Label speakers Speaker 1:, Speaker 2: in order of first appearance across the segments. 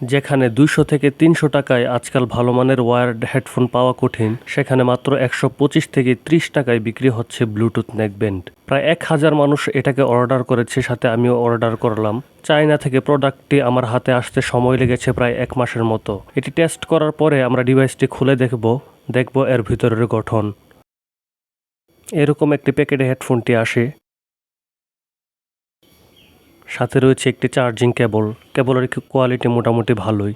Speaker 1: যেখানে দুইশো থেকে তিনশো টাকায় আজকাল ভালো মানের ওয়ার্ড হেডফোন পাওয়া কঠিন, সেখানে মাত্র একশো পঁচিশ থেকে ত্রিশ টাকায় বিক্রি হচ্ছে ব্লুটুথ নেকব্যান্ড। প্রায় এক হাজার মানুষ এটাকে অর্ডার করেছে, সাথে আমিও অর্ডার করলাম। চায়না থেকে প্রোডাক্টটি আমার হাতে আসতে সময় লেগেছে প্রায় এক মাসের মতো। এটি টেস্ট করার পরে আমরা ডিভাইসটি খুলে দেখব দেখব এর ভিতরের গঠন। এরকম একটি প্যাকেটে হেডফোনটি আসে। সাথে রয়েছে একটি চার্জিং কেবল। কেবলের কোয়ালিটি মোটামুটি ভালোই।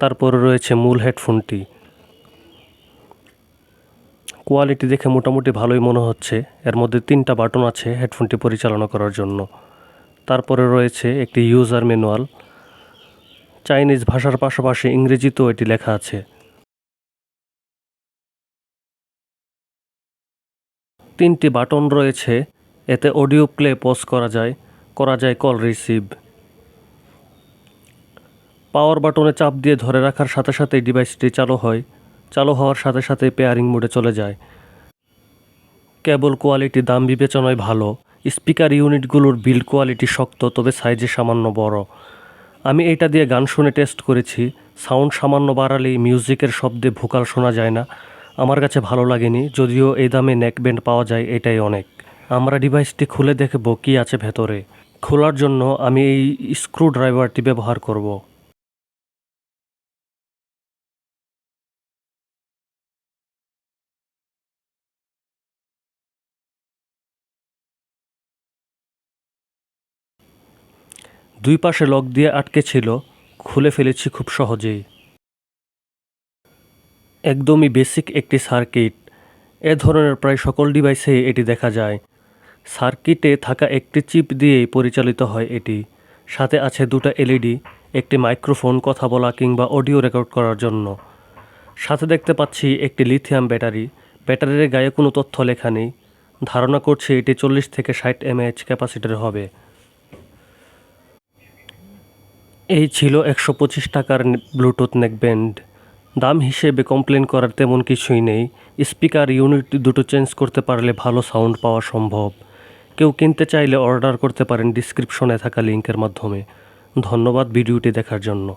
Speaker 1: তারপরে রয়েছে মূল হেডফোনটি। কোয়ালিটি দেখে মোটামুটি ভালোই মনে হচ্ছে। এর মধ্যে তিনটা বাটন আছে হেডফোনটি পরিচালনা করার জন্য। তারপরে রয়েছে একটি ইউজার ম্যানুয়াল চাইনিজ ভাষার পাশাপাশি ইংরেজিতেও এটি লেখা আছে। তিনটি বাটন রয়েছে এতে অডিও প্লে পজ করা যায় করা যায় কল রিসিভ। পাওয়ার বাটনে চাপ দিয়ে ধরে রাখার সাথে সাথে ডিভাইসটি চালু হয়, চালু হওয়ার সাথে সাথে পেয়ারিং মোডে চলে যায়। কেবল কোয়ালিটি দাম বিবেচনায় ভালো, স্পিকার ইউনিটগুলোর বিল্ড কোয়ালিটি শক্ত, তবে সাইজে সামান্য বড়। আমি এটা দিয়ে গান শুনে টেস্ট করেছি, সাউন্ড সামান্য বাড়ালেই মিউজিকের শব্দে ভোকাল শোনা যায় না। আমার কাছে ভালো লাগেনি, যদিও এই দামে নেকব্যান্ড পাওয়া যায়, এটাই অনেক। আমরা ডিভাইসটি খুলে দেখব কি আছে ভেতরে। খোলার জন্য আমি এই স্ক্রু ড্রাইভারটি ব্যবহার করব। দুই পাশে লক দিয়ে আটকে ছিল, খুলে ফেলেছি খুব সহজেই। একদমই বেসিক একটি সার্কিট এ ধরনের প্রায় সকল ডিভাইসে এটি দেখা যায়। সার্কিটে থাকা একটি চিপ দিয়েই পরিচালিত হয় এটি। সাথে আছে দুটো এলইডি, একটি মাইক্রোফোন, কথা বলা কিংবা অডিও রেকর্ড করার জন্য। সাথে দেখতে পাচ্ছি একটি লিথিয়াম ব্যাটারি। ব্যাটারির গায়ে কোনো তথ্য লেখা নেই। ধারণা করছি এটি চল্লিশ থেকে ষাট এমএএইচ ক্যাপাসিটির হবে। এই ছিল একশো পঁচিশ টাকার ব্লুটুথ নেকব্যান্ড। দাম হিসেবে কমপ্লেন করার তেমন কিছুই নেই। স্পিকার, ইউনিট দুটো চেঞ্জ করতে পারলে ভালো সাউন্ড পাওয়া সম্ভব। কেউ কিনতে চাইলে অর্ডার করতে পারেন ডিসক্রিপশনে থাকা লিঙ্কের মাধ্যমে। ধন্যবাদ ভিডিওটি দেখার জন্য।